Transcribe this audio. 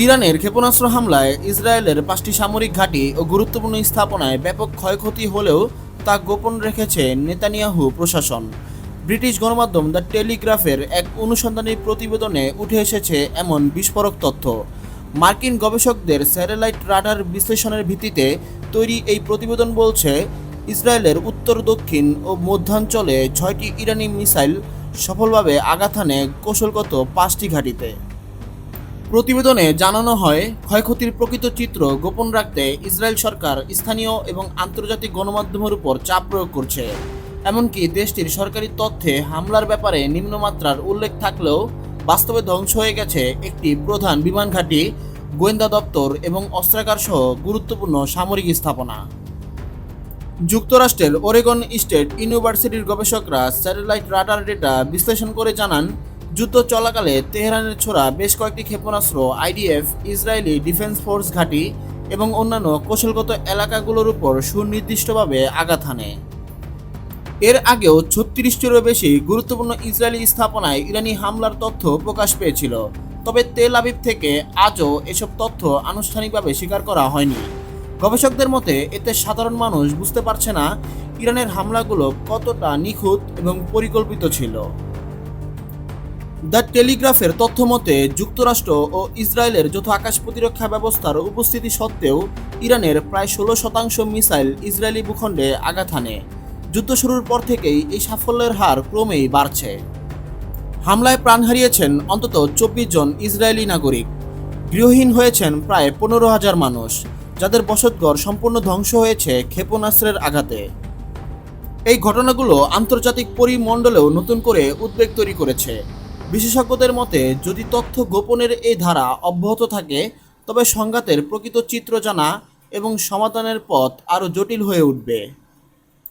ইরানের ক্ষেপণাস্ত্র হামলায় ইসরায়েলের পাঁচটি সামরিক ঘাঁটি ও গুরুত্বপূর্ণ স্থাপনায় ব্যাপক ক্ষয়ক্ষতি হলেও তা গোপন রেখেছে নেতানিয়াহু প্রশাসন। ব্রিটিশ গণমাধ্যম দ্য টেলিগ্রাফের এক অনুসন্ধানী প্রতিবেদনে উঠে এসেছে এমন বিস্ফোরক তথ্য। মার্কিন গবেষকদের স্যাটেলাইট রাডার বিশ্লেষণের ভিত্তিতে তৈরি এই প্রতিবেদন বলছে, ইসরায়েলের উত্তর, দক্ষিণ ও মধ্যাঞ্চলে ছয়টি ইরানি মিসাইল সফলভাবে আঘাত কৌশলগত পাঁচটি ঘাঁটিতে। প্রতিবেদনে জানানো হয়, ক্ষয়ক্ষতির প্রকৃত চিত্র গোপন রাখতে ইসরায়েল সরকার স্থানীয় এবং আন্তর্জাতিক গণমাধ্যমের উপর চাপ প্রয়োগ করছে। এমনকি দেশটির সরকারি তথ্যে হামলার ব্যাপারে নিম্নমাত্রার উল্লেখ থাকলেও বাস্তবে ধ্বংস হয়ে গেছে একটি প্রধান বিমান ঘাঁটি, গোয়েন্দা দপ্তর এবং অস্ত্রাগার সহ গুরুত্বপূর্ণ সামরিক স্থাপনা। যুক্তরাষ্ট্রের ওরেগন স্টেট ইউনিভার্সিটির গবেষকরা স্যাটেলাইট রাডার ডেটা বিশ্লেষণ করে জানান যুদ্ধ চলাকালে তেহরানের ছোড়া বেশ কয়েকটি ক্ষেপণাস্ত্র, আইডিএফ, ইসরায়েলি ডিফেন্স ফোর্স ঘাঁটি এবং অন্যান্য কৌশলগত এলাকাগুলোর উপর সুনির্দিষ্টভাবে আঘাত হানে। এর আগেও ছত্রিশটিরও বেশি গুরুত্বপূর্ণ ইসরায়েলি স্থাপনায় ইরানি হামলার তথ্য প্রকাশ পেয়েছিল, তবে তেল আবিব থেকে আজও এসব তথ্য আনুষ্ঠানিকভাবে স্বীকার করা হয়নি। গবেষকদের মতে, এতে সাধারণ মানুষ বুঝতে পারছে না ইরানের হামলাগুলো কতটা নিখুঁত এবং পরিকল্পিত ছিল। দ্য টেলিগ্রাফের তথ্য মতে, যুক্তরাষ্ট্র ও ইসরায়েলের যৌথ আকাশ প্রতিরক্ষা ব্যবস্থার উপস্থিতি সত্ত্বেও ইরানের প্রায় ষোলো শতাংশ মিসাইল ইসরায়েলি ভূখণ্ডে আঘাত হানে। যুদ্ধ শুরুর পর থেকেই এই সাফল্যের হার ক্রমেই বাড়ছে। হামলায় প্রাণ হারিয়েছেন অন্তত চব্বিশ জন ইসরায়েলি নাগরিক। গৃহহীন হয়েছেন প্রায় পনেরো হাজার মানুষ, যাদের বসতঘর সম্পূর্ণ ধ্বংস হয়েছে ক্ষেপণাস্ত্রের আঘাতে। এই ঘটনাগুলো আন্তর্জাতিক পরিমণ্ডলেও নতুন করে উদ্বেগ তৈরি করেছে। বিশেষজ্ঞদের মতে, যদি তথ্য গোপনের এই ধারা অব্যাহত থাকে, তবে সংঘাতের প্রকৃত চিত্র জানা এবং সমাধানের পথ আরও জটিল হয়ে উঠবে।